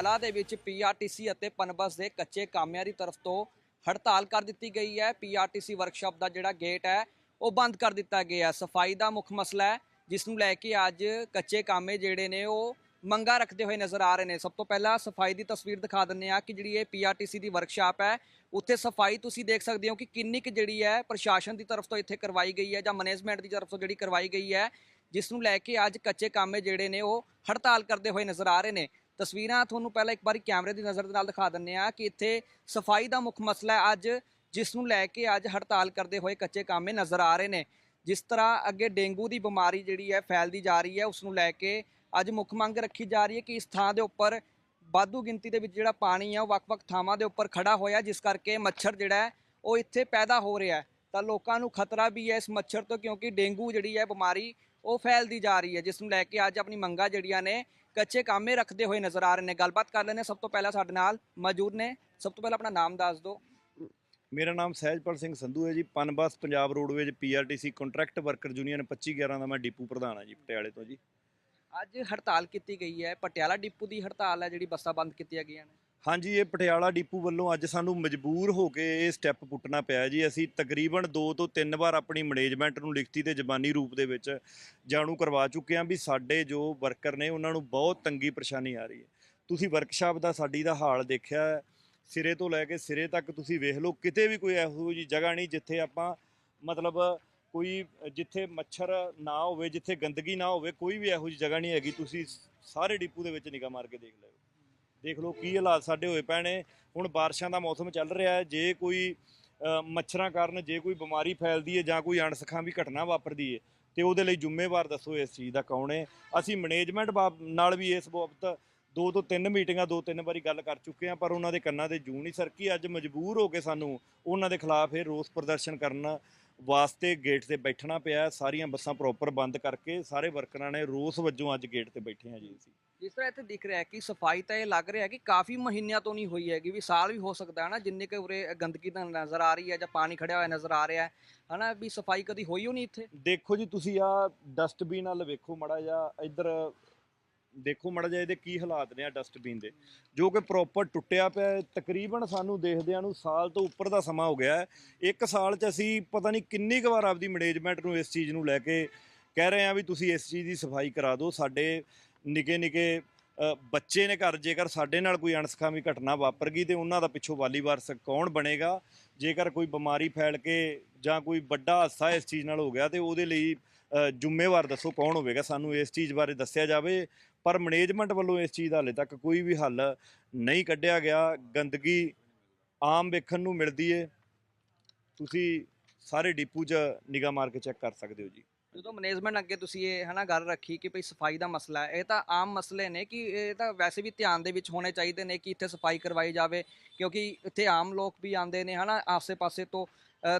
ਪਟਿਆਲਾ ਦੇ ਵਿੱਚ ਪੀਆਰਟੀਸੀ ਅਤੇ ਪਨਬਸ ਦੇ ਕੱਚੇ ਕਾਮਿਆਂ ਦੀ ਤਰਫ ਤੋਂ ਹੜਤਾਲ ਕਰ ਦਿੱਤੀ ਗਈ ਹੈ। ਪੀਆਰਟੀਸੀ ਵਰਕਸ਼ਾਪ ਦਾ ਜਿਹੜਾ ਗੇਟ ਹੈ, ਉਹ ਬੰਦ ਕਰ ਦਿੱਤਾ ਗਿਆ ਸਫ਼ਾਈ ਦਾ ਮੁੱਖ ਮਸਲਾ ਹੈ, ਜਿਸ ਨੂੰ ਲੈ ਕੇ ਅੱਜ ਕੱਚੇ ਕਾਮੇ ਜਿਹੜੇ ਨੇ, ਉਹ ਮੰਗਾ ਰੱਖਦੇ ਹੋਏ ਨਜ਼ਰ ਆ ਰਹੇ ਨੇ। ਸਭ ਤੋਂ ਪਹਿਲਾਂ ਸਫ਼ਾਈ ਦੀ ਤਸਵੀਰ ਦਿਖਾ ਦਿੰਨੇ ਆ ਕਿ ਜਿਹੜੀ ਇਹ ਪੀਆਰਟੀਸੀ ਦੀ ਵਰਕਸ਼ਾਪ ਹੈ, ਉੱਥੇ ਸਫ਼ਾਈ ਤੁਸੀਂ ਦੇਖ ਸਕਦੇ ਹੋ ਕਿ ਕਿੰਨੀ ਕੁ ਜਿਹੜੀ ਹੈ ਪ੍ਰਸ਼ਾਸਨ ਦੀ ਤਰਫ ਤੋਂ ਇੱਥੇ ਕਰਵਾਈ ਗਈ ਹੈ ਜਾਂ ਮੈਨੇਜਮੈਂਟ ਦੀ ਤਰਫ ਤੋਂ ਜਿਹੜੀ ਕਰਵਾਈ ਗਈ ਹੈ, ਜਿਸ ਨੂੰ ਲੈ ਕੇ ਅੱਜ ਕੱਚੇ ਕਾਮੇ ਜਿਹੜੇ ਨੇ, ਉਹ ਹੜਤਾਲ ਕਰਦੇ ਹੋਏ ਨਜ਼ਰ ਆ ਰਹੇ ਨੇ। ਤਸਵੀਰਾਂ ਤੁਹਾਨੂੰ ਪਹਿਲਾਂ ਇੱਕ ਵਾਰੀ ਕੈਮਰੇ ਦੀ ਨਜ਼ਰ ਦੇ ਨਾਲ ਦਿਖਾ ਦਿੰਨੇ ਆ ਕਿ ਇੱਥੇ ਸਫ਼ਾਈ ਦਾ ਮੁੱਖ ਮਸਲਾ ਹੈ ਅੱਜ, ਜਿਸ ਨੂੰ ਲੈ ਕੇ ਅੱਜ ਹੜਤਾਲ ਕਰਦੇ ਹੋਏ ਕੱਚੇ ਕਾਮੇ ਨਜ਼ਰ ਆ ਰਹੇ ਨੇ। ਜਿਸ ਤਰ੍ਹਾਂ ਅੱਗੇ ਡੇਂਗੂ ਦੀ ਬਿਮਾਰੀ ਜਿਹੜੀ ਹੈ ਫੈਲਦੀ ਜਾ ਰਹੀ ਹੈ, ਉਸ ਨੂੰ ਲੈ ਕੇ ਅੱਜ ਮੁੱਖ ਮੰਗ ਰੱਖੀ ਜਾ ਰਹੀ ਹੈ ਕਿ ਇਸ ਥਾਂ ਦੇ ਉੱਪਰ ਵਾਧੂ ਗਿਣਤੀ ਦੇ ਵਿੱਚ ਜਿਹੜਾ ਪਾਣੀ ਹੈ, ਉਹ ਵੱਖ-ਵੱਖ ਥਾਵਾਂ ਦੇ ਉੱਪਰ ਖੜਾ ਹੋਇਆ, ਜਿਸ ਕਰਕੇ ਮੱਛਰ ਜਿਹੜਾ ਉਹ ਇੱਥੇ ਪੈਦਾ ਹੋ ਰਿਹਾ ਤਾਂ ਲੋਕਾਂ ਨੂੰ ਖਤਰਾ ਵੀ ਹੈ ਇਸ ਮੱਛਰ ਤੋਂ, ਕਿਉਂਕਿ ਡੇਂਗੂ ਜਿਹੜੀ ਹੈ, ਬਿਮਾਰੀ ਉਹ ਫੈਲਦੀ ਜਾ ਰਹੀ ਹੈ ਜਿਸ ਨੂੰ ਲੈ ਕੇ ਅੱਜ ਆਪਣੀ ਮੰਗਾਂ ਜਿਹੜੀਆਂ ਨੇ ਕੱਚੇ ਕਾਮੇ ਰੱਖਦੇ ਹੋਏ ਨਜ਼ਰ ਆ ਰਹੇ ਨੇ। ਗੱਲਬਾਤ ਕਰ ਲੈਣੇ ਸਭ ਤੋਂ ਪਹਿਲਾਂ ਸਾਡੇ ਨਾਲ ਮੌਜੂਦ ਨੇ। ਸਭ ਤੋਂ ਪਹਿਲਾਂ ਆਪਣਾ ਨਾਮ ਦੱਸ ਦਿਓ। ਮੇਰਾ ਨਾਮ ਸਹਿਜਪਾਲ ਸਿੰਘ ਸੰਧੂ ਹੈ ਜੀ। Punbus Punjab roadways PRTC contract worker union 2511 ਦਾ ਮੈਂ ਡਿਪੂ ਪ੍ਰਧਾਨ ਹਾਂ ਜੀ ਪਟਿਆਲੇ ਤੋਂ ਜੀ। ਅੱਜ ਹੜਤਾਲ ਕੀਤੀ ਗਈ ਹੈ। ਪਟਿਆਲਾ ਡਿਪੂ ਦੀ ਹੜਤਾਲ ਹੈ ਜਿਹੜੀ ਬੱਸਾਂ ਬੰਦ ਕੀਤੀਆਂ ਗਈਆਂ ਨੇ। ਹਾਂਜੀ, ਇਹ ਪਟਿਆਲਾ ਡਿਪੂ ਵੱਲੋਂ ਅੱਜ ਸਾਨੂੰ ਮਜਬੂਰ ਹੋ ਕੇ ਇਹ ਸਟੈਪ ਪੁੱਟਣਾ ਪਿਆ ਜੀ। ਅਸੀਂ ਤਕਰੀਬਨ 2 ਤੋਂ 3 ਵਾਰ ਆਪਣੀ ਮੈਨੇਜਮੈਂਟ ਨੂੰ ਲਿਖਤੀ ਤੇ ਜ਼ਬਾਨੀ ਰੂਪ ਦੇ ਵਿੱਚ ਜਾਣੂ ਕਰਵਾ ਚੁੱਕੇ ਹਾਂ ਵੀ ਸਾਡੇ ਜੋ ਵਰਕਰ ਨੇ, ਉਹਨਾਂ ਨੂੰ ਬਹੁਤ ਤੰਗੀ ਪਰੇਸ਼ਾਨੀ ਆ ਰਹੀ ਹੈ। ਤੁਸੀਂ ਵਰਕਸ਼ਾਪ ਦਾ ਸਾਡੀ ਦਾ ਹਾਲ ਦੇਖਿਆ, ਸਿਰੇ ਤੋਂ ਲੈ ਕੇ ਸਿਰੇ ਤੱਕ ਤੁਸੀਂ ਵੇਖ ਲਓ, ਕਿਤੇ ਵੀ ਕੋਈ ਇਹੋ ਜਿਹੀ ਜਗ੍ਹਾ ਨਹੀਂ ਜਿੱਥੇ ਆਪਾਂ ਮਤਲਬ ਕੋਈ, ਜਿੱਥੇ ਮੱਛਰ ਨਾ ਹੋਵੇ, ਜਿੱਥੇ ਗੰਦਗੀ ਨਾ ਹੋਵੇ, ਕੋਈ ਵੀ ਇਹੋ ਜਿਹੀ ਜਗ੍ਹਾ ਨਹੀਂ ਹੈਗੀ। ਤੁਸੀਂ ਸਾਰੇ ਡਿਪੂ ਦੇ ਵਿੱਚ ਨਿਗਾਹ ਮਾਰ ਕੇ ਦੇਖ ਲਿਓ। ਦੇਖ ਲਓ ਕੀ ਹਾਲਾਤ ਸਾਡੇ ਹੋਏ ਪਏ ਨੇ। ਹੁਣ ਬਾਰਿਸ਼ਾਂ ਦਾ ਮੌਸਮ ਚੱਲ ਰਿਹਾ ਹੈ। ਜੇ ਕੋਈ ਮੱਛਰਾਂ ਕਾਰਨ ਜੇ ਕੋਈ ਬਿਮਾਰੀ ਫੈਲਦੀ ਹੈ ਜਾਂ ਕੋਈ ਅਣਸਖਾਂ ਵੀ ਘਟਨਾ ਵਾਪਰਦੀ ਹੈ, ਤੇ ਉਹਦੇ ਲਈ ਜ਼ਿੰਮੇਵਾਰ ਦੱਸੋ ਇਸ ਚੀਜ਼ ਦਾ ਕੌਣ ਹੈ। ਅਸੀਂ ਮੈਨੇਜਮੈਂਟ ਨਾਲ ਵੀ ਇਸ ਬਾਬਤ ਦੋ ਤੋਂ ਤਿੰਨ ਮੀਟਿੰਗਾਂ, ਦੋ ਤਿੰਨ ਵਾਰੀ ਗੱਲ ਕਰ ਚੁੱਕੇ ਹਾਂ, ਪਰ ਉਹਨਾਂ ਦੇ ਕੰਨਾਂ ਤੇ ਜੂ ਨਹੀਂ ਸਰਕੀ। ਅੱਜ ਮਜਬੂਰ ਹੋ ਕੇ ਸਾਨੂੰ ਉਹਨਾਂ ਦੇ ਖਿਲਾਫ ਇਹ ਰੋਸ ਪ੍ਰਦਰਸ਼ਨ ਕਰਨ ਵਾਸਤੇ ਗੇਟ ਤੇ ਬੈਠਣਾ ਪਿਆ ਸਾਰੀਆਂ ਬੱਸਾਂ ਪ੍ਰੋਪਰ ਬੰਦ ਕਰਕੇ ਸਾਰੇ ਵਰਕਰਾਂ ਨੇ ਰੋਸ ਵਜੋਂ ਅੱਜ ਗੇਟ ਤੇ ਬੈਠੇ ਹਾਂ ਜੀ ਅਸੀਂ। ਜਿਸ ਤਰ੍ਹਾਂ ਇੱਥੇ ਦਿਖ ਰਿਹਾ ਹੈ ਕਿ ਸਫ਼ਾਈ ਤਾਂ ਇਹ ਲੱਗ ਰਿਹਾ ਹੈ ਕਿ ਕਾਫੀ ਮਹੀਨਿਆਂ ਤੋਂ ਨਹੀਂ ਹੋਈ ਹੈਗੀ, ਵੀ ਸਾਲ ਵੀ ਹੋ ਸਕਦਾ ਹੈ ਨਾ, ਜਿੰਨੇ ਕੁ ਉਰੇ ਗੰਦਗੀ ਤਾਂ ਨਜ਼ਰ ਆ ਰਹੀ ਹੈ ਜਾਂ ਪਾਣੀ ਖੜਿਆ ਹੋਇਆ ਨਜ਼ਰ ਆ ਰਿਹਾ ਹੈ, ਹਨਾ, ਵੀ ਸਫ਼ਾਈ ਕਦੀ ਹੋਈ ਹੋ ਨਹੀਂ ਇੱਥੇ? ਦੇਖੋ ਜੀ, ਤੁਸੀਂ ਆ ਡਸਟਬਿਨ ਨਾਲ ਵੇਖੋ ਮੜਾ ਜਾ ਇੱਧਰ ਦੇਖੋ ਮੜਾ ਜਾ ਇਹਦੇ ਕੀ ਹਾਲਾਤ ਨੇ ਆ ਡਸਟਬਿਨ ਦੇ। ਜੋ ਕਿ ਪ੍ਰੋਪਰ ਟੁੱਟਿਆ ਪਿਆ ਹੈ। ਤਕਰੀਬਨ ਸਾਨੂੰ ਦੇਖਦਿਆਂ ਨੂੰ ਸਾਲ ਤੋਂ ਉੱਪਰ ਦਾ ਸਮਾਂ ਹੋ ਗਿਆ ਹੈ। ਇੱਕ ਸਾਲ 'ਚ ਅਸੀਂ ਪਤਾ ਨਹੀਂ ਕਿੰਨੀ ਕੁ ਵਾਰ ਆਪਦੀ ਮੈਨੇਜਮੈਂਟ ਨੂੰ ਇਸ ਚੀਜ਼ ਨੂੰ ਲੈ ਕੇ ਕਹਿ ਰਹੇ ਹਾਂ ਵੀ ਤੁਸੀਂ ਇਸ ਚੀਜ਼ ਦੀ ਸਫ਼ਾਈ ਕਰਾ ਦਿਓ। ਸਾਡੇ ਨਿੱਕੇ ਨਿੱਕੇ ਬੱਚੇ ਨੇ ਘਰ, ਜੇਕਰ ਸਾਡੇ ਨਾਲ ਕੋਈ ਅਣਸਖਾਵੀ ਘਟਨਾ ਵਾਪਰ ਗਈ ਤੇ ਉਹਨਾਂ ਦਾ ਪਿੱਛੋਂ ਵਾਲੀ ਵਾਰਸ ਕੌਣ ਬਣੇਗਾ? ਜੇਕਰ ਕੋਈ ਬਿਮਾਰੀ ਫੈਲ ਕੇ ਜਾਂ ਕੋਈ ਵੱਡਾ ਹਾਦਸਾ ਇਸ ਚੀਜ਼ ਨਾਲ ਹੋ ਗਿਆ ਤੇ ਉਹਦੇ ਲਈ ਜ਼ਿੰਮੇਵਾਰ ਦੱਸੋ ਕੌਣ ਹੋਵੇਗਾ? ਸਾਨੂੰ ਇਸ ਚੀਜ਼ ਬਾਰੇ ਦੱਸਿਆ ਜਾਵੇ। ਪਰ ਮੈਨੇਜਮੈਂਟ ਵੱਲੋਂ ਇਸ ਚੀਜ਼ ਦਾ ਹਾਲੇ ਤੱਕ ਕੋਈ ਵੀ ਹੱਲ ਨਹੀਂ ਕੱਢਿਆ ਗਿਆ। ਗੰਦਗੀ ਆਮ ਵੇਖਣ ਨੂੰ ਮਿਲਦੀ ਏ। ਤੁਸੀਂ ਸਾਰੇ ਡਿਪੂ 'ਚ ਨਿਗਾਹ ਮਾਰ ਕੇ ਚੈੱਕ ਕਰ ਸਕਦੇ ਹੋ ਜੀ। ਜਦੋਂ ਮੈਨੇਜਮੈਂਟ ਅੱਗੇ ਤੁਸੀਂ ਇਹ ਹਨਾ ਗੱਲ ਰੱਖੀ ਕਿ ਭਈ ਸਫ਼ਾਈ ਦਾ ਮਸਲਾ ਹੈ ਇਹ ਤਾਂ ਆਮ ਮਸਲੇ ਨੇ ਕਿ ਇਹ ਤਾਂ ਵੈਸੇ ਵੀ ਧਿਆਨ ਦੇ ਵਿੱਚ ਹੋਣੇ ਚਾਹੀਦੇ ਨੇ ਕਿ ਇੱਥੇ ਸਫ਼ਾਈ ਕਰਵਾਈ ਜਾਵੇ ਕਿਉਂਕਿ ਇੱਥੇ ਆਮ ਲੋਕ ਵੀ ਆਉਂਦੇ ਨੇ ਹਨਾ ਆਸੇ-ਪਾਸੇ ਤੋਂ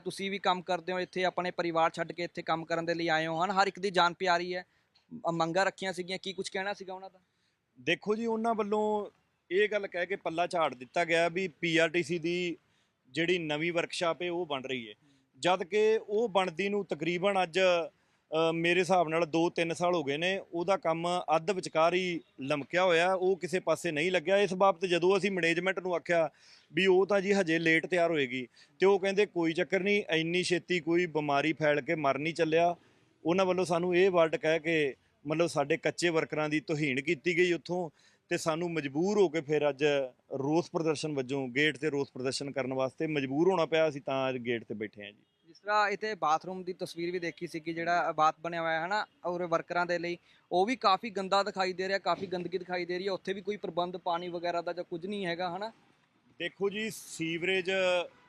ਤੁਸੀਂ ਵੀ ਕੰਮ ਕਰਦੇ ਹੋ ਇੱਥੇ ਆਪਣੇ ਪਰਿਵਾਰ ਛੱਡ ਕੇ ਇੱਥੇ ਕੰਮ ਕਰਨ ਦੇ ਲਈ ਆਏ ਹੋ ਹਨ ਹਰ ਇੱਕ ਦੀ ਜਾਨ ਪਿਆਰੀ ਹੈ। ਅ, ਮੰਗਾਂ ਰੱਖੀਆਂ ਸੀਗੀਆਂ ਕੀ ਕੁਝ ਕਹਿਣਾ ਸੀਗਾ ਉਹਨਾਂ ਦਾ? ਦੇਖੋ ਜੀ ਉਹਨਾਂ ਵੱਲੋਂ ਇਹ ਗੱਲ ਕਹਿ ਕੇ ਪੱਲਾ ਝਾੜ ਦਿੱਤਾ ਗਿਆ ਵੀ ਪੀਆਰਟੀਸੀ ਦੀ ਜਿਹੜੀ ਨਵੀਂ ਵਰਕਸ਼ਾਪ ਹੈ ਉਹ ਬਣ ਰਹੀ ਹੈ। ਜਦ ਕਿ ਉਹ ਬਣਦੀ ਨੂੰ ਤਕਰੀਬਨ ਅੱਜ ਮੇਰੇ ਹਿਸਾਬ ਨਾਲ 2-3 ਸਾਲ ਹੋ ਗਏ ਨੇ, ਉਹਦਾ ਕੰਮ ਅੱਧ ਵਿਚਕਾਰ ਹੀ ਲਮਕਿਆ ਹੋਇਆ, ਉਹ ਕਿਸੇ ਪਾਸੇ ਨਹੀਂ ਲੱਗਿਆ। ਇਸ ਬਾਬਤ ਜਦੋਂ ਅਸੀਂ ਮੈਨੇਜਮੈਂਟ ਨੂੰ ਆਖਿਆ ਵੀ ਉਹ ਤਾਂ ਜੀ ਹਜੇ ਲੇਟ ਤਿਆਰ ਹੋਏਗੀ, ਤੇ ਉਹ ਕਹਿੰਦੇ ਕੋਈ ਚੱਕਰ ਨਹੀਂ, ਇੰਨੀ ਛੇਤੀ ਕੋਈ ਬਿਮਾਰੀ ਫੈਲ ਕੇ ਮਰ ਨਹੀਂ ਚੱਲਿਆ। ਉਹਨਾਂ ਵੱਲੋਂ ਸਾਨੂੰ ਇਹ ਵਰਡ ਕਹਿ ਕੇ ਮਤਲਬ ਸਾਡੇ ਕੱਚੇ ਵਰਕਰਾਂ ਦੀ ਤੋਹੀਣ ਕੀਤੀ ਗਈ ਉੱਥੋਂ, ਤੇ ਸਾਨੂੰ ਮਜਬੂਰ ਹੋ ਕੇ ਫਿਰ ਅੱਜ ਰੋਸ ਪ੍ਰਦਰਸ਼ਨ ਵਜੋਂ ਗੇਟ ਤੇ ਰੋਸ ਪ੍ਰਦਰਸ਼ਨ ਕਰਨ ਵਾਸਤੇ ਮਜਬੂਰ ਹੋਣਾ ਪਿਆ, ਅਸੀਂ ਤਾਂ ਅੱਜ ਗੇਟ ਤੇ ਬੈਠੇ ਹਾਂ ਜੀ। ਜਿਸ ਤਰ੍ਹਾਂ ਇੱਥੇ ਬਾਥਰੂਮ ਦੀ ਤਸਵੀਰ ਵੀ ਦੇਖੀ ਸੀ ਕਿ ਜਿਹੜਾ ਬਾਥ ਬਣਿਆ ਹੋਇਆ ਹੈ ਨਾ, ਔਰ ਵਰਕਰਾਂ ਦੇ ਲਈ, ਉਹ ਵੀ ਕਾਫੀ ਗੰਦਾ ਦਿਖਾਈ ਦੇ ਰਿਹਾ, ਕਾਫੀ ਗੰਦਗੀ ਦਿਖਾਈ ਦੇ ਰਹੀ ਹੈ। ਉੱਥੇ ਵੀ ਕੋਈ ਪ੍ਰਬੰਧ ਪਾਣੀ ਵਗੈਰਾ ਦਾ ਜਾਂ ਕੁਝ ਨਹੀਂ ਹੈਗਾ, ਹਨਾ? ਦੇਖੋ ਜੀ, ਸੀਵਰੇਜ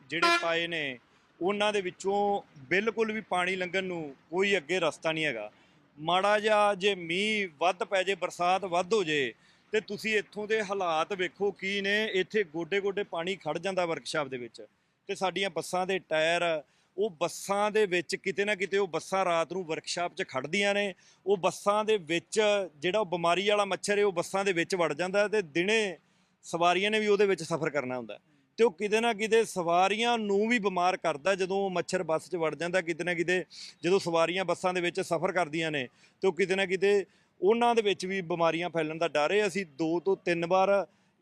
ਜਿਹੜੇ ਪਾਏ ਨੇ, ਉਹਨਾਂ ਦੇ ਵਿੱਚੋਂ ਬਿਲਕੁਲ ਵੀ ਪਾਣੀ ਲੰਘਣ ਨੂੰ ਕੋਈ ਅੱਗੇ ਰਸਤਾ ਨਹੀਂ ਹੈਗਾ। ਮਾੜਾ ਜਿਹਾ ਜੇ ਮੀਂਹ ਵੱਧ ਪੈ ਜੇ, ਬਰਸਾਤ ਵੱਧ ਹੋ ਜੇ, ਤੇ ਤੁਸੀਂ ਇੱਥੋਂ ਦੇ ਹਾਲਾਤ ਵੇਖੋ ਕੀ ਨੇ। ਇੱਥੇ ਗੋਡੇ-ਗੋਡੇ ਪਾਣੀ ਖੜ ਜਾਂਦਾ ਵਰਕਸ਼ਾਪ ਦੇ ਵਿੱਚ, ਤੇ ਸਾਡੀਆਂ ਬੱਸਾਂ ਦੇ ਟਾਇਰ ਉਹ ਬੱਸਾਂ ਦੇ ਵਿੱਚ ਕਿਤੇ ਨਾ ਕਿਤੇ ਉਹ ਬੱਸਾਂ ਰਾਤ ਨੂੰ ਵਰਕਸ਼ਾਪ 'ਚ ਖੜਦੀਆਂ ਨੇ, ਉਹ ਬੱਸਾਂ ਦੇ ਵਿੱਚ ਜਿਹੜਾ ਉਹ ਬਿਮਾਰੀ ਵਾਲਾ ਮੱਛਰ ਹੈ, ਉਹ ਬੱਸਾਂ ਦੇ ਵਿੱਚ ਵੜ ਜਾਂਦਾ ਤੇ ਦਿਨੇ ਸਵਾਰੀਆਂ ਨੇ ਵੀ ਉਹਦੇ ਵਿੱਚ ਸਫ਼ਰ ਕਰਨਾ ਹੁੰਦਾ। ਤੇ ਉਹ ਕਿਤੇ ਨਾ ਕਿਤੇ ਸਵਾਰੀਆਂ ਨੂੰ ਵੀ ਬਿਮਾਰ ਕਰਦਾ ਜਦੋਂ ਉਹ ਮੱਛਰ ਬੱਸ 'ਚ ਵੜ ਜਾਂਦਾ, ਕਿਤੇ ਨਾ ਕਿਤੇ ਜਦੋਂ ਸਵਾਰੀਆਂ ਬੱਸਾਂ ਦੇ ਵਿੱਚ ਸਫ਼ਰ ਕਰਦੀਆਂ ਨੇ, ਤੇ ਉਹ ਕਿਤੇ ਨਾ ਕਿਤੇ ਉਹਨਾਂ ਦੇ ਵਿੱਚ ਵੀ ਬਿਮਾਰੀਆਂ ਫੈਲਣ ਦਾ ਡਰ ਹੈ। ਅਸੀਂ ਦੋ ਤੋਂ ਤਿੰਨ ਵਾਰ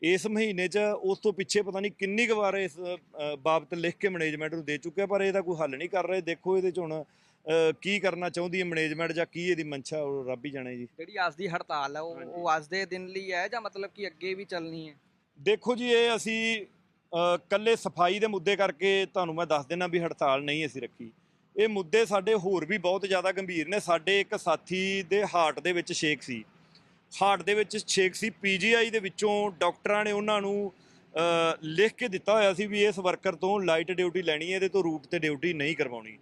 ਇਸ ਮਹੀਨੇ 'ਚ ਉਸ ਤੋਂ ਪਿੱਛੇ ਪਤਾ ਨਹੀਂ ਕਿੰਨੀ ਕੁ ਵਾਰ ਇਸ ਬਾਬਤ ਲਿਖ ਕੇ ਮੈਨੇਜਮੈਂਟ ਨੂੰ ਦੇ ਚੁੱਕਿਆ ਪਰ ਇਹਦਾ ਕੋਈ ਹੱਲ ਨਹੀਂ ਕਰ ਰਹੇ। ਦੇਖੋ ਇਹਦੇ 'ਚ ਹੁਣ ਕੀ ਕਰਨਾ ਚਾਹੁੰਦੀ ਹੈ ਮੈਨੇਜਮੈਂਟ ਜਾਂ ਕੀ ਇਹਦੀ ਮਨਸ਼ਾ ਉਹ ਰੱਬ ਹੀ ਜਾਣੇ ਜੀ। ਜਿਹੜੀ ਅੱਜ ਦੀ ਹੜਤਾਲ ਹੈ ਉਹ ਅੱਜ ਦੇ ਦਿਨ ਲਈ ਹੈ ਜਾਂ ਮਤਲਬ ਕਿ ਅੱਗੇ ਵੀ ਚੱਲਣੀ ਹੈ? ਦੇਖੋ ਜੀ ਇਹ ਅਸੀਂ ਕੱਲੇ ਸਫ਼ਾਈ ਦੇ ਮੁੱਦੇ ਕਰਕੇ ਤੁਹਾਨੂੰ ਮੈਂ ਦੱਸ ਦੇਣਾ ਵੀ ਹੜਤਾਲ ਨਹੀਂ ਅਸੀਂ ਰੱਖੀ। ਇਹ ਮੁੱਦੇ ਸਾਡੇ ਹੋਰ ਵੀ ਬਹੁਤ ਜ਼ਿਆਦਾ ਗੰਭੀਰ ਨੇ। ਸਾਡੇ ਇੱਕ ਸਾਥੀ ਦੇ ਹਾਰਟ ਦੇ ਵਿੱਚ ਛੇਕ ਸੀ। ਹਾਰਟ ਦੇ ਵਿੱਚ ਛੇਕ ਸੀ। ਪੀਜੀਆਈ ਦੇ ਵਿੱਚੋਂ ਡਾਕਟਰਾਂ ਨੇ ਉਹਨਾਂ ਨੂੰ ਲਿਖ ਕੇ ਦਿੱਤਾ ਹੋਇਆ ਸੀ ਵੀ ਇਸ ਵਰਕਰ ਤੋਂ ਲਾਈਟ ਡਿਊਟੀ ਲੈਣੀ ਹੈ, ਇਹਦੇ ਤੋਂ ਰੂਟ ਤੇ ਡਿਊਟੀ ਨਹੀਂ ਕਰਵਾਉਣੀ।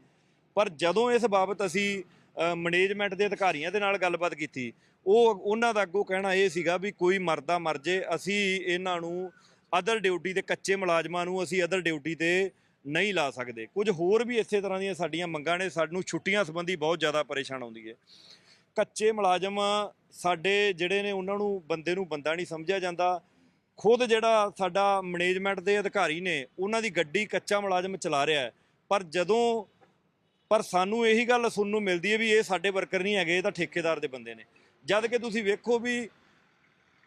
ਪਰ ਜਦੋਂ ਇਸ ਬਾਬਤ ਅਸੀਂ ਮੈਨੇਜਮੈਂਟ ਦੇ ਅਧਿਕਾਰੀਆਂ ਦੇ ਨਾਲ ਗੱਲਬਾਤ ਕੀਤੀ, ਉਹ ਉਹਨਾਂ ਦਾ ਅੱਗੋਂ ਕਹਿਣਾ ਇਹ ਸੀਗਾ ਵੀ ਕੋਈ ਮਰਦਾ ਮਰ ਜੇ, ਅਸੀਂ ਇਹਨਾਂ ਨੂੰ ਅਦਰ ਡਿਊਟੀ ਦੇ ਕੱਚੇ ਮੁਲਾਜ਼ਮਾਂ ਨੂੰ ਅਸੀਂ ਅਦਰ ਡਿਊਟੀ ਤੇ ਨਹੀਂ ਲਾ ਸਕਦੇ। ਕੁਝ ਹੋਰ ਵੀ ਇਸੇ ਤਰ੍ਹਾਂ ਦੀਆਂ ਸਾਡੀਆਂ ਮੰਗਾਂ ਨੇ, ਸਾਨੂੰ ਛੁੱਟੀਆਂ ਸੰਬੰਧੀ ਬਹੁਤ ਜ਼ਿਆਦਾ ਪਰੇਸ਼ਾਨ ਆਉਂਦੀ ਹੈ। ਕੱਚੇ ਮੁਲਾਜ਼ਮ ਸਾਡੇ ਜਿਹੜੇ ਨੇ ਉਹਨਾਂ ਨੂੰ ਬੰਦੇ ਨੂੰ ਬੰਦਾ ਨਹੀਂ ਸਮਝਿਆ ਜਾਂਦਾ। ਖੁਦ ਜਿਹੜਾ ਸਾਡਾ ਮੈਨੇਜਮੈਂਟ ਦੇ ਅਧਿਕਾਰੀ ਨੇ, ਉਹਨਾਂ ਦੀ ਗੱਡੀ ਕੱਚਾ ਮੁਲਾਜ਼ਮ ਚਲਾ ਰਿਹਾ ਹੈ। ਪਰ ਜਦੋਂ, ਪਰ ਸਾਨੂੰ ਇਹੀ ਗੱਲ ਸੁਣਨ ਨੂੰ ਮਿਲਦੀ ਹੈ ਵੀ ਇਹ ਸਾਡੇ ਵਰਕਰ ਨਹੀਂ ਹੈਗੇ, ਇਹ ਤਾਂ ਠੇਕੇਦਾਰ ਦੇ ਬੰਦੇ ਨੇ। ਜਦ ਕਿ ਤੁਸੀਂ ਵੇਖੋ ਵੀ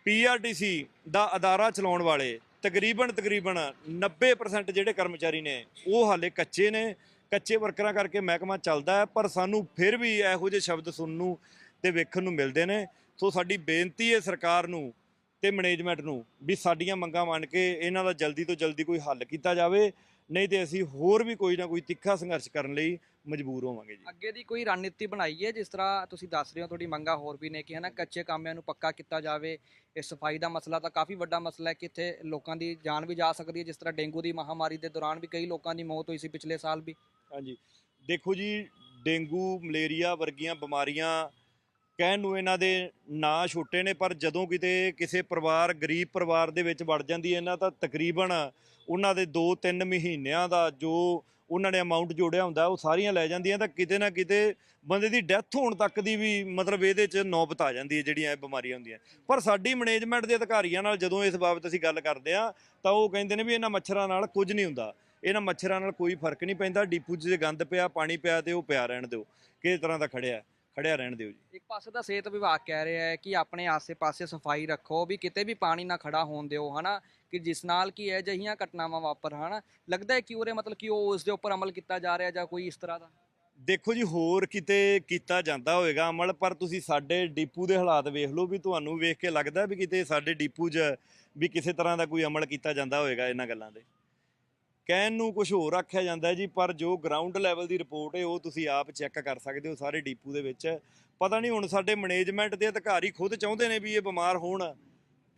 ਪੀਆਰਟੀਸੀ ਦਾ ਅਦਾਰਾ ਚਲਾਉਣ ਵਾਲੇ ਤਕਰੀਬਨ ਤਕਰੀਬਨ 90% ਜਿਹੜੇ ਕਰਮਚਾਰੀ ਨੇ, ਉਹ ਹਾਲੇ ਕੱਚੇ ਨੇ। ਕੱਚੇ ਵਰਕਰਾਂ ਕਰਕੇ ਮਹਿਕਮਾ ਚੱਲਦਾ ਹੈ, ਪਰ ਸਾਨੂੰ ਫਿਰ ਵੀ ਇਹੋ ਜਿਹੇ ਸ਼ਬਦ ਸੁਣਨ ਨੂੰ ਤੇ ਵੇਖਣ ਨੂੰ ਮਿਲਦੇ ਨੇ। ਸੋ ਸਾਡੀ ਬੇਨਤੀ ਹੈ ਸਰਕਾਰ ਨੂੰ ਤੇ ਮੈਨੇਜਮੈਂਟ ਨੂੰ ਵੀ ਸਾਡੀਆਂ ਮੰਗਾਂ ਮੰਨ ਕੇ ਇਹਨਾਂ ਦਾ ਜਲਦੀ ਤੋਂ ਜਲਦੀ ਕੋਈ ਹੱਲ ਕੀਤਾ ਜਾਵੇ, ਨਹੀਂ ਤੇ ਅਸੀਂ ਹੋਰ ਵੀ ਕੋਈ ਨਾ ਕੋਈ ਤਿੱਖਾ ਸੰਘਰਸ਼ ਕਰਨ ਲਈ ਮਜਬੂਰ ਹੋਵਾਂਗੇ ਜੀ। ਅੱਗੇ ਦੀ ਕੋਈ ਰਣਨੀਤੀ ਬਣਾਈ ਹੈ, ਜਿਸ ਤਰ੍ਹਾਂ ਤੁਸੀਂ ਦੱਸ ਰਹੇ ਹੋ ਤੁਹਾਡੀ ਮੰਗਾਂ ਹੋਰ ਵੀ ਨੇ ਕਿ ਹਨਾ ਕੱਚੇ ਕਾਮਿਆਂ ਨੂੰ ਪੱਕਾ ਕੀਤਾ ਜਾਵੇ, ਇਹ ਸਫ਼ਾਈ ਦਾ ਮਸਲਾ ਤਾਂ ਕਾਫੀ ਵੱਡਾ ਮਸਲਾ ਹੈ ਕਿ ਇੱਥੇ ਲੋਕਾਂ ਦੀ ਜਾਨ ਵੀ ਜਾ ਸਕਦੀ ਹੈ, ਜਿਸ ਤਰ੍ਹਾਂ ਡੇਂਗੂ ਦੀ ਮਹਾਮਾਰੀ ਦੇ ਦੌਰਾਨ ਵੀ ਕਈ ਲੋਕਾਂ ਦੀ ਮੌਤ ਹੋਈ ਸੀ ਪਿਛਲੇ ਸਾਲ ਵੀ। ਹਾਂਜੀ। ਦੇਖੋ ਜੀ, ਡੇਂਗੂ, ਮਲੇਰੀਆ ਵਰਗੀਆਂ ਬਿਮਾਰੀਆਂ ਕਹਿਣ ਨੂੰ ਇਹਨਾਂ ਦੇ ਨਾਂ ਛੋਟੇ ਨੇ, ਪਰ ਜਦੋਂ ਕਿਤੇ ਕਿਸੇ ਪਰਿਵਾਰ, ਗਰੀਬ ਪਰਿਵਾਰ ਦੇ ਵਿੱਚ ਵੜ ਜਾਂਦੀ ਹੈ ਇਹਨਾਂ ਤਾਂ ਤਕਰੀਬਨ ਉਹਨਾਂ ਦੇ 2-3 ਮਹੀਨਿਆਂ ਦਾ ਜੋ ਉਹਨਾਂ ਨੇ ਅਮਾਉਂਟ ਜੋੜਿਆ ਹੁੰਦਾ, ਉਹ ਸਾਰੀਆਂ ਲੈ ਜਾਂਦੀਆਂ, ਤਾਂ ਕਿਤੇ ਨਾ ਕਿਤੇ ਬੰਦੇ ਦੀ ਡੈਥ ਹੋਣ ਤੱਕ ਦੀ ਵੀ ਮਤਲਬ ਇਹਦੇ 'ਚ ਨੌਬਤ ਆ ਜਾਂਦੀ ਹੈ ਜਿਹੜੀਆਂ ਇਹ ਬਿਮਾਰੀਆਂ ਹੁੰਦੀਆਂ। ਪਰ ਸਾਡੀ ਮੈਨੇਜਮੈਂਟ ਦੇ ਅਧਿਕਾਰੀਆਂ ਨਾਲ ਜਦੋਂ ਇਸ ਬਾਬਤ ਅਸੀਂ ਗੱਲ ਕਰਦੇ ਆ ਤਾਂ ਉਹ ਕਹਿੰਦੇ ਨੇ ਵੀ ਇਹਨਾਂ ਮੱਛਰਾਂ ਨਾਲ ਕੁਝ ਨਹੀਂ ਹੁੰਦਾ। ਇਹਨਾਂ ਮੱਛਰਾਂ ਨਾਲ ਕੋਈ ਫ਼ਰਕ ਨਹੀਂ ਪੈਂਦਾ ਡੀਪੂ 'ਚ ਜੇ ਗੰਦ ਪਿਆ ਪਾਣੀ ਪਿਆ ਤੇ ਉਹ ਪਿਆ ਰਹਿਣ ਦਿਓ। ਕਿਸੇ ਤਰ੍ਹਾਂ ਦਾ ਖੜਿਆ ਖੜਿਆ ਰਹਿਣ ਦਿਓ ਜੀ। ਇੱਕ ਪਾਸੇ ਦਾ ਸਿਹਤ ਵਿਭਾਗ ਕਹਿ ਰਿਹਾ ਹੈ ਕਿ ਆਪਣੇ ਆਸੇ-ਪਾਸੇ ਸਫ਼ਾਈ ਰੱਖੋ ਵੀ ਕਿਤੇ ਵੀ ਪਾਣੀ ਨਾ ਖੜਾ ਹੋਣ ਦਿਓ ਹਨਾ? ਕਿ ਜਿਸ ਨਾਲ ਕੀ ਹੈ ਅਜਿਹੀਆਂ ਘਟਨਾਵਾਂ ਵਾਪਰ ਹਨਾ? ਲੱਗਦਾ ਹੈ ਕਿ ਉਹਦੇ ਮਤਲਬ ਕਿ ਉਹ ਉਸ ਦੇ ਉੱਪਰ ਅਮਲ ਕੀਤਾ ਜਾ ਰਿਹਾ ਜਾਂ ਕੋਈ ਇਸ ਤਰ੍ਹਾਂ ਦਾ? ਦੇਖੋ ਜੀ ਹੋਰ ਕਿਤੇ ਕੀਤਾ ਜਾਂਦਾ ਹੋਵੇਗਾ ਅਮਲ ਪਰ ਤੁਸੀਂ ਸਾਡੇ ਡੀਪੂ ਦੇ ਹਾਲਾਤ ਵੇਖ ਲਓ ਵੀ ਤੁਹਾਨੂੰ ਵੇਖ ਕੇ ਲੱਗਦਾ ਵੀ ਕਿਤੇ ਸਾਡੇ ਡੀਪੂ 'ਚ ਵੀ ਕਿਸੇ ਤਰ੍ਹਾਂ ਦਾ ਕੋਈ ਅਮਲ ਕੀਤਾ ਜਾਂਦਾ ਹੋਵੇਗਾ ਇਹਨਾਂ ਗੱਲਾਂ ਦੇ। ਕਹਿਣ ਨੂੰ ਕੁਝ ਹੋਰ ਆਖਿਆ ਜਾਂਦਾ ਜੀ, ਪਰ ਜੋ ਗਰਾਊਂਡ ਲੈਵਲ ਦੀ ਰਿਪੋਰਟ ਹੈ, ਉਹ ਤੁਸੀਂ ਆਪ ਚੈੱਕ ਕਰ ਸਕਦੇ ਹੋ ਸਾਰੇ ਡੀਪੂ ਦੇ ਵਿੱਚ। ਪਤਾ ਨਹੀਂ ਹੁਣ ਸਾਡੇ ਮੈਨੇਜਮੈਂਟ ਦੇ ਅਧਿਕਾਰੀ ਖੁਦ ਚਾਹੁੰਦੇ ਨੇ ਵੀ ਇਹ ਬਿਮਾਰ ਹੋਣ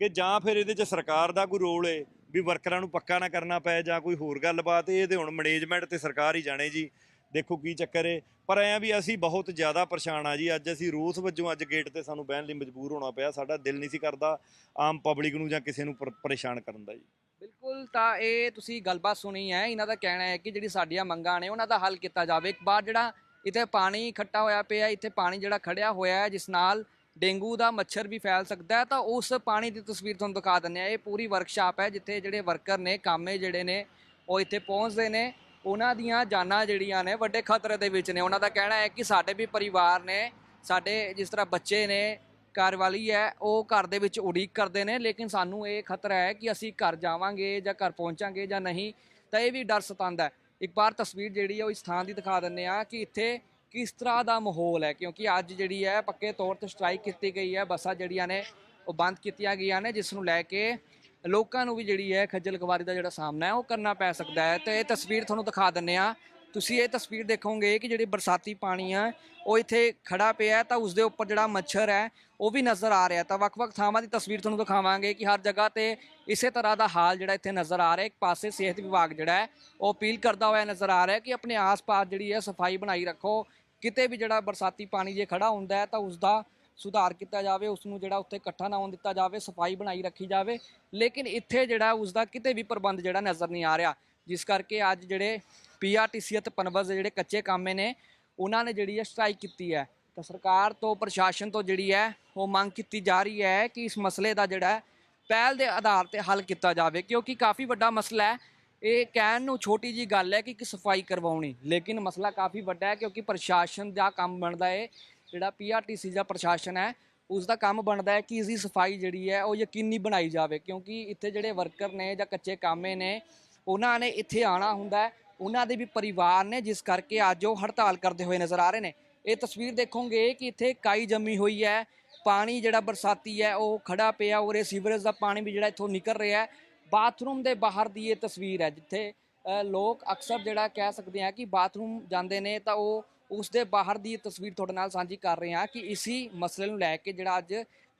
ਕਿ ਜਾਂ ਫਿਰ ਇਹਦੇ 'ਚ ਸਰਕਾਰ ਦਾ ਕੋਈ ਰੋਲ ਹੈ ਵੀ ਵਰਕਰਾਂ ਨੂੰ ਪੱਕਾ ਨਾ ਕਰਨਾ ਪਏ ਜਾਂ ਕੋਈ ਹੋਰ ਗੱਲਬਾਤ ਇਹ ਤੇ ਹੁਣ ਮੈਨੇਜਮੈਂਟ ਤੇ ਸਰਕਾਰ ਹੀ ਜਾਣੇ ਜੀ, ਦੇਖੋ ਕੀ ਚੱਕਰ ਹੈ ਪਰ ਐਂ ਵੀ ਅਸੀਂ ਬਹੁਤ ਜ਼ਿਆਦਾ ਪਰੇਸ਼ਾਨ ਆ ਜੀ, ਅੱਜ ਅਸੀਂ ਰੋਸ ਵਜੋਂ ਅੱਜ ਗੇਟ ਤੇ ਸਾਨੂੰ ਬਹਿਣ ਲਈ ਮਜਬੂਰ ਹੋਣਾ ਪਿਆ, ਸਾਡਾ ਦਿਲ ਨਹੀਂ ਸੀ ਕਰਦਾ ਆਮ ਪਬਲਿਕ ਨੂੰ ਜਾਂ ਕਿਸੇ ਨੂੰ ਪਰੇਸ਼ਾਨ ਕਰਨ ਦਾ ਜੀ। ਬਿਲਕੁਲ, ਤਾਂ ਇਹ ਤੁਸੀਂ ਗੱਲਬਾਤ ਸੁਣੀ ਹੈ। ਇਹਨਾਂ ਦਾ ਕਹਿਣਾ ਹੈ ਕਿ ਜਿਹੜੀ ਸਾਡੀਆਂ ਮੰਗਾਂ ਨੇ, ਉਹਨਾਂ ਦਾ ਹੱਲ ਕੀਤਾ ਜਾਵੇ। ਇੱਕ ਵਾਰ ਜਿਹੜਾ ਇੱਥੇ ਪਾਣੀ ਇਕੱਠਾ ਹੋਇਆ ਪਿਆ, ਇੱਥੇ ਪਾਣੀ ਜਿਹੜਾ ਖੜਿਆ ਹੋਇਆ ਹੈ, ਜਿਸ ਨਾਲ ਡੇਂਗੂ ਦਾ ਮੱਛਰ ਵੀ ਫੈਲ ਸਕਦਾ ਹੈ, ਤਾਂ ਉਸ ਪਾਣੀ ਦੀ ਤਸਵੀਰ ਤੁਹਾਨੂੰ ਦਿਖਾ ਦਿੰਦੇ ਆ ਇਹ ਪੂਰੀ ਵਰਕਸ਼ਾਪ ਹੈ, ਜਿੱਥੇ ਜਿਹੜੇ ਵਰਕਰ ਨੇ, ਕਾਮੇ ਜਿਹੜੇ ਨੇ, ਉਹ ਇੱਥੇ ਪਹੁੰਚਦੇ ਨੇ। ਉਹਨਾਂ ਦੀਆਂ ਜਾਨਾਂ ਜਿਹੜੀਆਂ ਨੇ, ਵੱਡੇ ਖਤਰੇ ਦੇ ਵਿੱਚ ਨੇ। ਉਹਨਾਂ ਦਾ ਕਹਿਣਾ ਹੈ ਕਿ ਸਾਡੇ ਵੀ ਪਰਿਵਾਰ ਨੇ, ਸਾਡੇ ਜਿਸ ਤਰ੍ਹਾਂ ਬੱਚੇ ਨੇ ਘਰ ਵਾਲੀ ਹੈ, ਉਹ ਘਰ ਦੇ ਵਿੱਚ ਉਡੀਕ ਕਰਦੇ ਨੇ, ਲੇਕਿਨ ਸਾਨੂੰ ਇਹ ਖਤਰਾ ਹੈ ਕਿ ਅਸੀਂ ਘਰ ਜਾਵਾਂਗੇ ਜਾਂ ਘਰ ਪਹੁੰਚਾਂਗੇ ਜਾਂ ਨਹੀਂ, ਤਾਂ ਇਹ ਵੀ ਡਰ ਸਤਾਉਂਦਾ ਇੱਕ ਵਾਰ ਤਸਵੀਰ ਜਿਹੜੀ ਹੈ ਉਹ ਇਸ ਥਾਂ ਦੀ ਦਿਖਾ ਦਿੰਦੇ ਆ ਕਿ ਇੱਥੇ ਕਿਸ ਤਰ੍ਹਾਂ ਦਾ ਮਾਹੌਲ ਹੈ, ਕਿਉਂਕਿ ਅੱਜ ਜਿਹੜੀ ਹੈ ਪੱਕੇ ਤੌਰ ਤੇ ਸਟ੍ਰਾਈਕ ਕੀਤੀ ਗਈ ਹੈ, ਬੱਸਾਂ ਜਿਹੜੀਆਂ ਨੇ ਉਹ ਬੰਦ ਕੀਤੀਆਂ ਗਈਆਂ ਨੇ, ਜਿਸ ਨੂੰ ਲੈ ਕੇ ਲੋਕਾਂ ਨੂੰ ਵੀ ਜਿਹੜੀ ਹੈ ਖੱਜਲ ਖਵਾਰੀ ਦਾ ਜਿਹੜਾ ਸਾਹਮਣਾ ਹੈ, ਉਹ ਕਰਨਾ ਪੈ ਸਕਦਾ ਹੈ। ਤੇ ਇਹ ਤਸਵੀਰ ਤੁਹਾਨੂੰ ਦਿਖਾ ਦਿੰਨੇ ਆ ਤੁਸੀਂ ਇਹ ਤਸਵੀਰ ਦੇਖੋਗੇ ਕਿ ਜਿਹੜੇ ਬਰਸਾਤੀ ਪਾਣੀ ਆ, ਉਹ ਇੱਥੇ ਖੜਾ ਪਿਆ ਤਾਂ ਉਸ ਦੇ ਉੱਪਰ ਜਿਹੜਾ ਮੱਛਰ ਹੈ, ਉਹ ਵੀ ਨਜ਼ਰ ਆ ਰਿਹਾ ਤਾਂ ਵੱਖ-ਵੱਖ ਥਾਵਾਂ ਦੀ ਤਸਵੀਰ ਤੁਹਾਨੂੰ ਦਿਖਾਵਾਂਗੇ ਕਿ ਹਰ ਜਗ੍ਹਾ ਤੇ ਇਸੇ ਤਰ੍ਹਾਂ ਦਾ ਹਾਲ ਜਿਹੜਾ ਇੱਥੇ ਨਜ਼ਰ ਆ ਰਿਹਾ ਇੱਕ ਪਾਸੇ ਸਿਹਤ ਵਿਭਾਗ ਜਿਹੜਾ ਹੈ, ਉਹ ਅਪੀਲ ਕਰਦਾ ਹੋਇਆ ਨਜ਼ਰ ਆ ਰਿਹਾ ਕਿ ਆਪਣੇ ਆਸ-ਪਾਸ ਜਿਹੜੀ ਹੈ ਸਫ਼ਾਈ ਬਣਾਈ ਰੱਖੋ। ਕਿਤੇ ਵੀ ਜਿਹੜਾ ਬਰਸਾਤੀ ਪਾਣੀ ਜੇ ਖੜਾ ਹੁੰਦਾ ਹੈ ਤਾਂ ਉਸ ਦਾ ਸੁਧਾਰ ਕੀਤਾ ਜਾਵੇ ਉਸ ਨੂੰ ਜਿਹੜਾ ਉੱਥੇ ਇਕੱਠਾ ਨਾ ਹੋਣ ਦਿੱਤਾ ਜਾਵੇ, ਸਫ਼ਾਈ ਬਣਾਈ ਰੱਖੀ ਜਾਵੇ। ਲੇਕਿਨ ਇੱਥੇ ਜਿਹੜਾ ਉਸ ਦਾ ਕਿਤੇ ਵੀ ਪ੍ਰਬੰਧ ਜਿਹੜਾ ਨਜ਼ਰ ਨਹੀਂ ਆ ਰਿਹਾ। ਜਿਸ ਕਰਕੇ ਅੱਜ ਜਿਹੜੇ ਪੀਆਰਟੀਸੀ ਅਤੇ ਪਨਬਸ ਦੇ ਜਿਹੜੇ ਕੱਚੇ ਕਾਮੇ ਨੇ, ਉਹਨਾਂ ਨੇ ਜਿਹੜੀ ਹੈ ਸਟ੍ਰਾਈਕ ਕੀਤੀ ਹੈ। ਤਾਂ ਸਰਕਾਰ ਤੋਂ, ਪ੍ਰਸ਼ਾਸਨ ਤੋਂ ਜਿਹੜੀ ਹੈ, ਉਹ ਮੰਗ ਕੀਤੀ ਜਾ ਰਹੀ ਹੈ ਕਿ ਇਸ ਮਸਲੇ ਦਾ ਜਿਹੜਾ ਪਹਿਲ ਦੇ ਆਧਾਰ ਤੇ ਹੱਲ ਕੀਤਾ ਜਾਵੇ। ਕਿਉਂਕਿ ਕਾਫੀ ਵੱਡਾ ਮਸਲਾ ਹੈ। ਇਹ ਕਹਿਣ ਨੂੰ ਛੋਟੀ ਜੀ ਗੱਲ ਹੈ ਕਿ ਇੱਕ ਸਫ਼ਾਈ ਕਰਵਾਉਣੀ। ਲੇਕਿਨ ਮਸਲਾ ਕਾਫੀ ਵੱਡਾ ਹੈ ਕਿਉਂਕਿ ਪ੍ਰਸ਼ਾਸਨ ਦਾ ਕੰਮ ਬਣਦਾ ਹੈ, ਜਿਹੜਾ ਪੀਆਰਟੀਸੀ ਦਾ ਪ੍ਰਸ਼ਾਸਨ ਹੈ, ਉਸ ਦਾ ਕੰਮ ਬਣਦਾ ਹੈ ਕਿ ਇਸ ਦੀ ਸਫ਼ਾਈ ਜਿਹੜੀ ਹੈ, ਉਹ ਯਕੀਨੀ ਬਣਾਈ ਜਾਵੇ। ਕਿਉਂਕਿ ਇੱਥੇ ਜਿਹੜੇ ਵਰਕਰ ਨੇ ਜਾਂ ਕੱਚੇ ਕਾਮੇ ਨੇ, ਉਹਨਾਂ ਨੇ ਇੱਥੇ ਆਣਾ ਹੁੰਦਾ ਹੈ। ਉਹਨਾਂ ਦੇ ਵੀ ਪਰਿਵਾਰ ਨੇ, ਜਿਸ ਕਰਕੇ ਅੱਜ ਉਹ ਹੜਤਾਲ ਕਰਦੇ ਹੋਏ ਨਜ਼ਰ ਆ ਰਹੇ ਨੇ। ਇਹ ਤਸਵੀਰ ਦੇਖੋਗੇ ਕਿ ਇੱਥੇ ਕਾਈ ਜੰਮੀ ਹੋਈ ਹੈ, ਪਾਣੀ ਜਿਹੜਾ ਬਰਸਾਤੀ ਹੈ, ਉਹ ਖੜਾ ਪਿਆ, ਔਰ ਇਹ ਸੀਵਰੇਜ ਦਾ ਪਾਣੀ ਵੀ ਜਿਹੜਾ ਇੱਥੋਂ ਨਿਕਲ ਰਿਹਾ ਹੈ। ਬਾਥਰੂਮ ਦੇ ਬਾਹਰ ਦੀ ਇਹ ਤਸਵੀਰ ਹੈ, ਜਿੱਥੇ ਲੋਕ ਅਕਸਰ ਜਿਹੜਾ ਕਹਿ ਸਕਦੇ ਆ ਕਿ ਬਾਥਰੂਮ ਜਾਂਦੇ ਨੇ, ਤਾਂ ਉਹ ਉਸ ਦੇ ਬਾਹਰ ਦੀ ਇਹ ਤਸਵੀਰ ਤੁਹਾਡੇ ਨਾਲ ਸਾਂਝੀ ਕਰ ਰਹੇ ਹਾਂ ਕਿ ਇਸੀ ਮਸਲੇ ਨੂੰ ਲੈ ਕੇ ਜਿਹੜਾ ਅੱਜ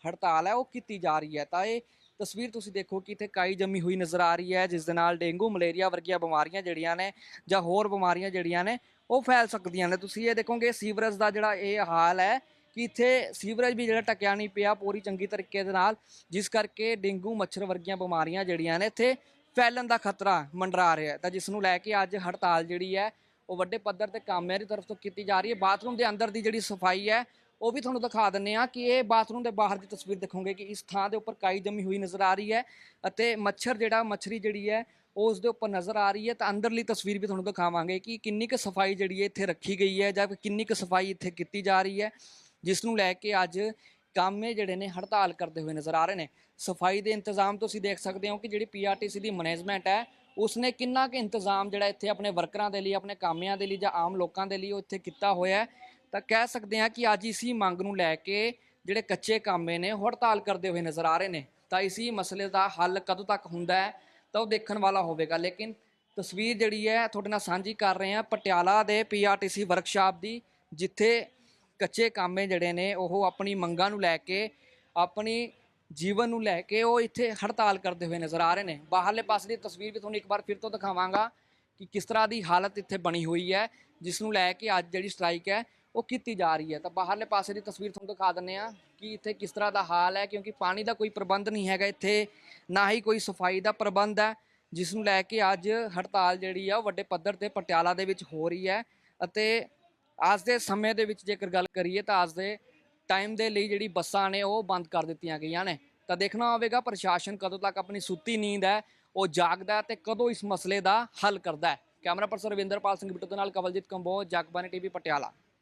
ਹੜਤਾਲ ਹੈ, ਉਹ ਕੀਤੀ ਜਾ ਰਹੀ ਹੈ। ਤਾਂ ਇਹ ਤਸਵੀਰ ਤੁਸੀਂ ਦੇਖੋ ਕਿ ਇੱਥੇ ਕਾਈ ਜੰਮੀ ਹੋਈ ਨਜ਼ਰ ਆ ਰਹੀ ਹੈ, ਜਿਸ ਦੇ ਨਾਲ ਡੇਂਗੂ, ਮਲੇਰੀਆ ਵਰਗੀਆਂ ਬਿਮਾਰੀਆਂ ਜਿਹੜੀਆਂ ਨੇ ਜਾਂ ਹੋਰ ਬਿਮਾਰੀਆਂ ਜਿਹੜੀਆਂ ਨੇ, ਉਹ ਫੈਲ ਸਕਦੀਆਂ ਨੇ। ਤੁਸੀਂ ਇਹ ਦੇਖੋਗੇ ਸੀਵਰੇਜ ਦਾ ਜਿਹੜਾ ਇਹ ਹਾਲ ਹੈ ਕਿ ਇੱਥੇ ਸੀਵਰੇਜ ਵੀ ਜਿਹੜਾ ਟਕਿਆ ਨਹੀਂ ਪਿਆ ਪੂਰੀ ਚੰਗੀ ਤਰੀਕੇ ਦੇ ਨਾਲ, ਜਿਸ ਕਰਕੇ ਡੇਂਗੂ, ਮੱਛਰ ਵਰਗੀਆਂ ਬਿਮਾਰੀਆਂ ਜਿਹੜੀਆਂ ਨੇ ਇੱਥੇ ਫੈਲਣ ਦਾ ਖਤਰਾ ਮੰਡਰਾ ਰਿਹਾ ਤਾਂ ਜਿਸ ਨੂੰ ਲੈ ਕੇ ਅੱਜ ਹੜਤਾਲ ਜਿਹੜੀ ਹੈ, ਉਹ ਵੱਡੇ ਪੱਧਰ ਤੇ ਕਾਮਿਆਂ ਦੀ ਤਰਫ ਤੋਂ ਕੀਤੀ ਜਾ ਰਹੀ ਹੈ। ਬਾਥਰੂਮ ਦੇ ਅੰਦਰ ਦੀ ਜਿਹੜੀ ਸਫ਼ਾਈ ਹੈ ਉਹ ਵੀ ਤੁਹਾਨੂੰ ਦਿਖਾ ਦਿੰਨੇ ਆ ਕਿ ਇਹ ਬਾਥਰੂਮ ਦੇ ਬਾਹਰ ਦੀ ਤਸਵੀਰ ਦੇਖੋਗੇ ਕਿ ਇਸ ਥਾਂ ਦੇ ਉੱਪਰ ਕਾਈ ਜੰਮੀ ਹੋਈ ਨਜ਼ਰ ਆ ਰਹੀ ਹੈ ਅਤੇ ਮੱਛਰ ਜਿਹੜਾ, ਮੱਛਰੀ ਜਿਹੜੀ ਹੈ, ਉਹ ਉਸ ਦੇ ਉੱਪਰ ਨਜ਼ਰ ਆ ਰਹੀ ਹੈ। ਤਾਂ ਅੰਦਰਲੀ ਤਸਵੀਰ ਵੀ ਤੁਹਾਨੂੰ ਦਿਖਾਵਾਂਗੇ ਕਿ ਕਿੰਨੀ ਕੁ ਸਫ਼ਾਈ ਜਿਹੜੀ ਹੈ ਇੱਥੇ ਰੱਖੀ ਗਈ ਹੈ ਜਾਂ ਕਿੰਨੀ ਕੁ ਸਫ਼ਾਈ ਇੱਥੇ ਕੀਤੀ ਜਾ ਰਹੀ ਹੈ, ਜਿਸ ਨੂੰ ਲੈ ਕੇ ਅੱਜ ਕਾਮੇ ਜਿਹੜੇ ਨੇ ਹੜਤਾਲ ਕਰਦੇ ਹੋਏ ਨਜ਼ਰ ਆ ਰਹੇ ਨੇ। ਸਫ਼ਾਈ ਦੇ ਇੰਤਜ਼ਾਮ ਤੁਸੀਂ ਦੇਖ ਸਕਦੇ ਹੋ ਕਿ ਜਿਹੜੀ ਪੀਆਰਟੀਸੀ ਦੀ ਮੈਨੇਜਮੈਂਟ ਹੈ, ਉਸਨੇ ਕਿੰਨਾ ਕੁ ਇੰਤਜ਼ਾਮ ਜਿਹੜਾ ਇੱਥੇ ਆਪਣੇ ਵਰਕਰਾਂ ਦੇ ਲਈ, ਆਪਣੇ ਕਾਮਿਆਂ ਦੇ ਲਈ ਜਾਂ ਆਮ ਲੋਕਾਂ ਦੇ ਲਈ ਉਹ ਇੱਥੇ ਕੀਤਾ ਹੋਇਆ ਹੈ। ਤਾਂ ਕਹਿ ਸਕਦੇ ਹਾਂ ਕਿ ਅੱਜ ਇਸੀ ਮੰਗ ਨੂੰ ਲੈ ਕੇ ਜਿਹੜੇ ਕੱਚੇ ਕਾਮੇ ਨੇ, ਉਹ ਹੜਤਾਲ ਕਰਦੇ ਹੋਏ ਨਜ਼ਰ ਆ ਰਹੇ ਨੇ। ਤਾਂ ਇਸੀ ਮਸਲੇ ਦਾ ਹੱਲ ਕਦੋਂ ਤੱਕ ਹੁੰਦਾ ਹੈ, ਤਾਂ ਉਹ ਦੇਖਣ ਵਾਲਾ ਹੋਵੇਗਾ। ਲੇਕਿਨ ਤਸਵੀਰ ਜਿਹੜੀ ਹੈ, ਤੁਹਾਡੇ ਨਾਲ ਸਾਂਝੀ ਕਰ ਰਹੇ ਹਾਂ ਪਟਿਆਲਾ ਦੇ ਪੀਆਰਟੀਸੀ ਵਰਕਸ਼ਾਪ ਦੀ, ਜਿੱਥੇ ਕੱਚੇ ਕਾਮੇ ਜਿਹੜੇ ਨੇ, ਉਹ ਆਪਣੀ ਮੰਗਾਂ ਨੂੰ ਲੈ ਕੇ, ਆਪਣੀ ਜੀਵਨ ਨੂੰ ਲੈ ਕੇ ਉਹ ਇੱਥੇ ਹੜਤਾਲ ਕਰਦੇ ਹੋਏ ਨਜ਼ਰ ਆ ਰਹੇ ਨੇ। ਬਾਹਰਲੇ ਪਾਸੇ ਦੀ ਤਸਵੀਰ ਵੀ ਤੁਹਾਨੂੰ ਇੱਕ ਵਾਰ ਫਿਰ ਤੋਂ ਦਿਖਾਵਾਂਗਾ ਕਿ ਕਿਸ ਤਰ੍ਹਾਂ ਦੀ ਹਾਲਤ ਇੱਥੇ ਬਣੀ ਹੋਈ ਹੈ, ਜਿਸ ਨੂੰ ਲੈ ਕੇ ਅੱਜ ਜਿਹੜੀ ਸਟ੍ਰਾਈਕ ਹੈ ਉਹ ਕੀਤੀ ਜਾ ਰਹੀ ਹੈ। ਤਾਂ ਬਾਹਰਲੇ ਪਾਸੇ ਦੀ ਤਸਵੀਰ ਤੁਹਾਨੂੰ ਦਿਖਾ ਦਿੰਨੇ ਆ ਕਿ ਇੱਥੇ ਕਿਸ ਤਰ੍ਹਾਂ ਦਾ ਹਾਲ ਹੈ, ਕਿਉਂਕਿ ਪਾਣੀ ਦਾ ਕੋਈ ਪ੍ਰਬੰਧ ਨਹੀਂ ਹੈਗਾ ਇੱਥੇ, ਨਾ ਹੀ ਕੋਈ ਸਫ਼ਾਈ ਦਾ ਪ੍ਰਬੰਧ ਹੈ, ਜਿਸ ਨੂੰ ਲੈ ਕੇ ਅੱਜ ਹੜਤਾਲ ਜਿਹੜੀ ਆ ਉਹ ਵੱਡੇ ਪੱਧਰ ਤੇ ਪਟਿਆਲਾ ਦੇ ਵਿੱਚ ਹੋ ਰਹੀ ਹੈ ਅਤੇ ਅੱਜ ਦੇ ਸਮੇਂ ਦੇ ਵਿੱਚ ਜੇਕਰ ਗੱਲ ਕਰੀਏ ਤਾਂ ਅੱਜ ਦੇ ਟਾਈਮ ਦੇ ਲਈ ਜਿਹੜੀ ਬੱਸਾਂ ਨੇ ਉਹ ਬੰਦ ਕਰ ਦਿੱਤੀਆਂ ਗਈਆਂ ਨੇ। ਤਾਂ ਦੇਖਣਾ ਹੋਵੇਗਾ ਪ੍ਰਸ਼ਾਸਨ ਕਦੋਂ ਤੱਕ ਆਪਣੀ ਸੁੱਤੀ ਨੀਂਦ ਹੈ, ਉਹ ਜਾਗਦਾ ਹੈ ਤੇ ਕਦੋਂ ਇਸ ਮਸਲੇ ਦਾ ਹੱਲ ਕਰਦਾ ਹੈ। ਕੈਮਰਾ ਪਰਸਨ ਰਵਿੰਦਰਪਾਲ ਸਿੰਘ ਬਿੱਟੂ ਦੇ ਨਾਲ ਕਵਲਜੀਤ ਕੰਬੋਜ ਜਗਬਾਨੀ ਟੀਵੀ, ਪਟਿਆਲਾ।